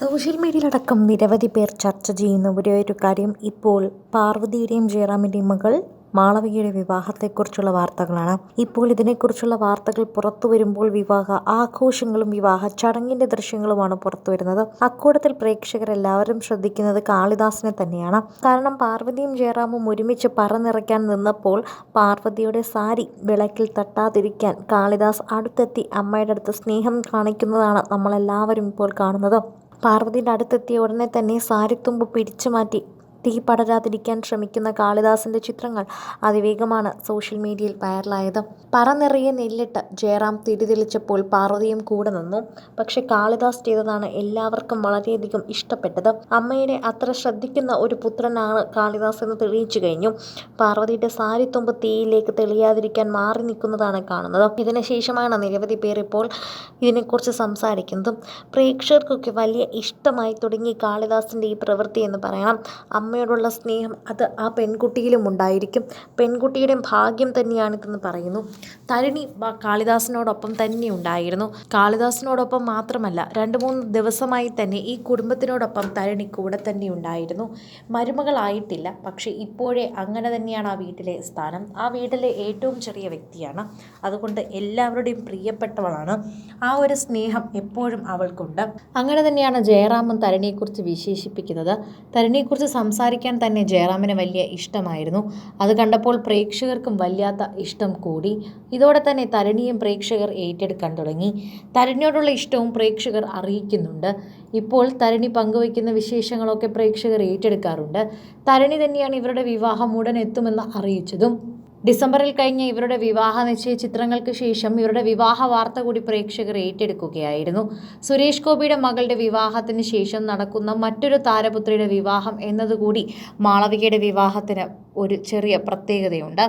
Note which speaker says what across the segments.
Speaker 1: Social മീഡിയയിലടക്കം നിരവധി പേർ ചർച്ച ചെയ്യുന്ന ഒരേ ഒരു കാര്യം ഇപ്പോൾ പാർവതിയുടെയും ജയറാമിന്റെയും മകൾ മാളവികയുടെ വിവാഹത്തെക്കുറിച്ചുള്ള വാർത്തകളാണ്. ഇപ്പോൾ ഇതിനെക്കുറിച്ചുള്ള വാർത്തകൾ പുറത്തു വരുമ്പോൾ വിവാഹ ആഘോഷങ്ങളും വിവാഹ ചടങ്ങിന്റെ ദൃശ്യങ്ങളുമാണ് പുറത്തു വരുന്നത്. അക്കൂടത്തിൽ പ്രേക്ഷകരെല്ലാവരും ശ്രദ്ധിക്കുന്നത് കാളിദാസിനെ തന്നെയാണ്. കാരണം പാർവതിയും ജയറാമും ഒരുമിച്ച് പറന്നിറക്കാൻ നിന്നപ്പോൾ പാർവതിയുടെ സാരി വിളക്കിൽ തട്ടാതിരിക്കാൻ കാളിദാസ് അടുത്തെത്തി അമ്മയുടെ അടുത്ത് സ്നേഹം കാണിക്കുന്നതാണ് നമ്മളെല്ലാവരും ഇപ്പോൾ കാണുന്നത്. പാർവതിയുടെ അടുത്തെത്തിയ ഉടനെ തന്നെ സാരിത്തുമ്പ് പിടിച്ചു മാറ്റി തീ പടരാതിരിക്കാൻ ശ്രമിക്കുന്ന കാളിദാസിന്റെ ചിത്രങ്ങൾ അതിവേഗമാണ് സോഷ്യൽ മീഡിയയിൽ വൈറലായത്. പറനിറയെ നെല്ലിട്ട് ജയറാം തിരിതെളിച്ചപ്പോൾ പാർവതിയും കൂടെ നിന്നു. പക്ഷെ കാളിദാസ് ചെയ്തതാണ് എല്ലാവർക്കും വളരെയധികം ഇഷ്ടപ്പെട്ടത്. അമ്മയുടെ അത്ര ശ്രദ്ധിക്കുന്ന ഒരു പുത്രനാണ് കാളിദാസ് എന്ന് തെളിയിച്ചു കഴിഞ്ഞു. പാർവതിയുടെ സാരിത്തുമ്പ് തീയിലേക്ക് തെളിയാതിരിക്കാൻ മാറി നിൽക്കുന്നതാണ് കാണുന്നത്. ഇതിനുശേഷമാണ് നിരവധി പേർ ഇപ്പോൾ ഇതിനെക്കുറിച്ച് സംസാരിക്കുന്നതും. പ്രേക്ഷകർക്കൊക്കെ വലിയ ഇഷ്ടമായി തുടങ്ങി കാളിദാസിന്റെ ഈ പ്രവൃത്തി എന്ന് പറയണം. അമ്മയോടുള്ള സ്നേഹം അത് ആ പെൺകുട്ടിയിലും ഉണ്ടായിരിക്കും. പെൺകുട്ടിയുടെ ഭാഗ്യം തന്നെയാണിതെന്ന് പറയുന്നു. തരുണി കാളിദാസിനോടൊപ്പം തന്നെ ഉണ്ടായിരുന്നു. കാളിദാസിനോടൊപ്പം മാത്രമല്ല രണ്ട് മൂന്ന് ദിവസമായി തന്നെ ഈ കുടുംബത്തിനോടൊപ്പം തരുണി കൂടെ തന്നെ ഉണ്ടായിരുന്നു. മരുമകളായിട്ടില്ല പക്ഷേ ഇപ്പോഴേ അങ്ങനെ തന്നെയാണ് ആ വീട്ടിലെ സ്ഥാനം. ആ വീട്ടിലെ ഏറ്റവും ചെറിയ വ്യക്തിയാണ്. അതുകൊണ്ട് എല്ലാവരുടെയും പ്രിയപ്പെട്ടവളാണ്. ആ ഒരു സ്നേഹം എപ്പോഴും അവൾക്കുണ്ട്. അങ്ങനെ തന്നെയാണ് ജയറാമൻ തരുണിയെക്കുറിച്ച് വിശേഷിപ്പിക്കുന്നത്. തരുണിയെക്കുറിച്ച് സംസാരിക്കാൻ തന്നെ ജയറാമിന് വലിയ ഇഷ്ടമായിരുന്നു. അത് കണ്ടപ്പോൾ പ്രേക്ഷകർക്കും വല്ലാത്ത ഇഷ്ടം കൂടി. ഇതോടെ തന്നെ തരുണിയും പ്രേക്ഷകർ ഏറ്റെടുക്കാൻ തുടങ്ങി. തരുണിയോടുള്ള ഇഷ്ടവും പ്രേക്ഷകർ അറിയിക്കുന്നുണ്ട്. ഇപ്പോൾ തരുണി പങ്കുവയ്ക്കുന്ന വിശേഷങ്ങളൊക്കെ പ്രേക്ഷകർ ഏറ്റെടുക്കാറുണ്ട്. തരുണി തന്നെയാണ് ഇവരുടെ വിവാഹം ഉടൻ എത്തുമെന്ന് അറിയിച്ചതും ഡിസംബറിൽ കഴിഞ്ഞ ഇവരുടെ വിവാഹ നിശ്ചയ ചിത്രങ്ങൾക്ക് ശേഷം ഇവരുടെ വിവാഹ വാർത്ത കൂടി പ്രേക്ഷകർ ഏറ്റെടുക്കുകയായിരുന്നു. സുരേഷ് ഗോപിയുടെ മകളുടെ വിവാഹത്തിന് ശേഷം നടക്കുന്ന മറ്റൊരു താരപുത്രിയുടെ വിവാഹം എന്നതുകൂടി മാളവികയുടെ വിവാഹത്തിന് ഒരു ചെറിയ പ്രത്യേകതയുണ്ട്.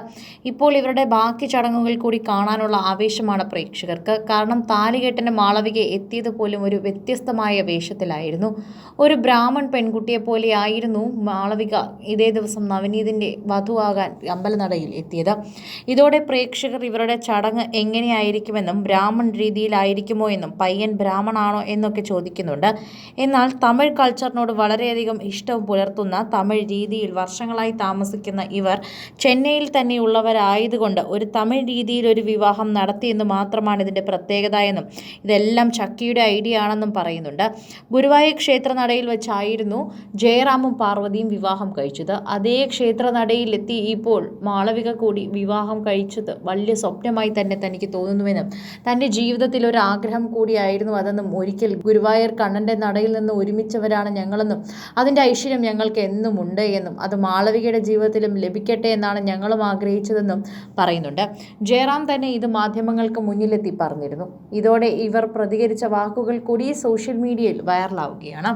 Speaker 1: ഇപ്പോൾ ഇവരുടെ ബാക്കി ചടങ്ങുകൾ കൂടി കാണാനുള്ള ആവേശമാണ് പ്രേക്ഷകർക്ക്. കാരണം താലികെട്ടിന് മാളവിക എത്തിയത് പോലും ഒരു വ്യത്യസ്തമായ വേഷത്തിലായിരുന്നു. ഒരു ബ്രാഹ്മൺ പെൺകുട്ടിയെ പോലെയായിരുന്നു മാളവിക ഇതേ ദിവസം നവനീതിന്റെ വധുവാകാൻ അമ്പലനടയിൽ എത്തിയത്. ഇതോടെ പ്രേക്ഷകർ ഇവരുടെ ചടങ്ങ് എങ്ങനെയായിരിക്കുമെന്നും ബ്രാഹ്മൺ രീതിയിലായിരിക്കുമോ എന്നും പയ്യൻ ബ്രാഹ്മണാണോ എന്നൊക്കെ ചോദിക്കുന്നുണ്ട്. എന്നാൽ തമിഴ് കൾച്ചറിനോട് വളരെയധികം ഇഷ്ടം പുലർത്തുന്ന തമിഴ് രീതിയിൽ വർഷങ്ങളായി താമസിക്കുന്ന ഇവർ ചെന്നൈയിൽ തന്നെയുള്ളവരായതുകൊണ്ട് ഒരു തമിഴ് രീതിയിൽ ഒരു വിവാഹം നടത്തിയെന്ന് മാത്രമാണ് ഇതിന്റെ പ്രത്യേകത എന്നും ഇതെല്ലാം ചക്കിയുടെ ഐഡിയ ആണെന്നും പറയുന്നുണ്ട്. ഗുരുവായൂർ ക്ഷേത്രനടയിൽ വെച്ചായിരുന്നു ജയറാമും പാർവതിയും വിവാഹം കഴിച്ചത്. അതേ ക്ഷേത്രനടയിലെത്തി ഇപ്പോൾ മാളവിക കൂടി വിവാഹം കഴിച്ചത് വലിയ സ്വപ്നമായി തന്നെ തനിക്ക് തോന്നുന്നുവെന്നും തന്റെ ജീവിതത്തിൽ ഒരു ആഗ്രഹം കൂടിയായിരുന്നു അതെന്നും ഒരിക്കൽ ഗുരുവായൂർ കണ്ണന്റെ നടയിൽ നിന്ന് ഒരുമിച്ചവരാണ് ഞങ്ങളെന്നും അതിന്റെ ഐശ്വര്യം ഞങ്ങൾക്ക് എന്നും ഉണ്ട് എന്നും അത് മാളവികയുടെ ജീവിതത്തിലും ലഭിക്കട്ടെ എന്നാണ് ഞങ്ങളും ആഗ്രഹിച്ചതെന്നും പറയുന്നുണ്ട്. ജയറാം തന്നെ ഇത് മാധ്യമങ്ങൾക്ക് മുന്നിലെത്തി പറഞ്ഞിരുന്നു. ഇതോടെ ഇവർ പ്രതികരിച്ച വാക്കുകൾ കൂടി സോഷ്യൽ മീഡിയയിൽ വൈറലാവുകയാണ്.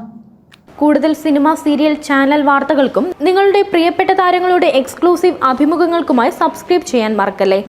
Speaker 2: കൂടുതൽ സിനിമ സീരിയൽ ചാനൽ വാർത്തകൾക്കും നിങ്ങളുടെ പ്രിയപ്പെട്ട താരങ്ങളുടെ എക്സ്ക്ലൂസീവ് അഭിമുഖങ്ങൾക്കുമായി സബ്സ്ക്രൈബ് ചെയ്യാൻ മറക്കല്ലേ?